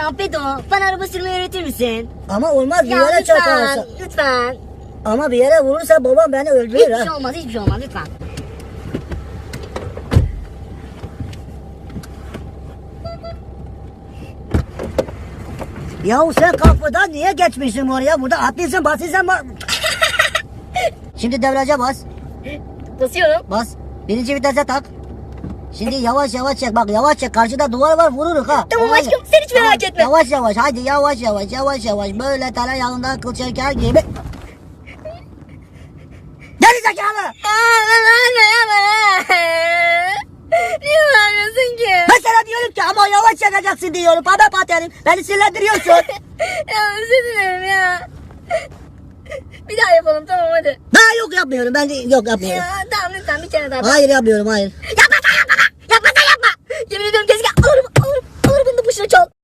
Ya Bedo bana araba sürmeyi öğretir misin? Ama olmaz bir Ya yere lütfen çarparsa. lütfen. Ama bir yere vurursa babam beni öldürür Hiçbir ha. şey olmaz hiçbir şey olmaz lütfen. Yahu sen kapıdan niye geçmişsin oraya? Burada atlıyorsun basıyorsun. Ba Şimdi devrece bas. Basıyorum. Bas. Birinci vitese tak. Şimdi yavaş yavaş çek. Bak yavaş çek. Karşıda duvar var vururuz ha. Tamam Olay- aşkım, sen hiç merak etme. Yavaş yavaş. Haydi yavaş yavaş. Yavaş yavaş. Böyle tereyağından kıl çeker gibi. Geri zekalı. Niye vermiyorsun ki? Ben sana diyorum ki ama yavaş çekeceksin diyorum. Baba paterim. Beni sinirlendiriyorsun. ya özür dilerim ya. Bir daha yapalım tamam hadi. Daha yok yapmıyorum. Ben de yok yapmıyorum. Ya tamam lütfen bir kere daha. Hayır yapmıyorum hayır. Yapma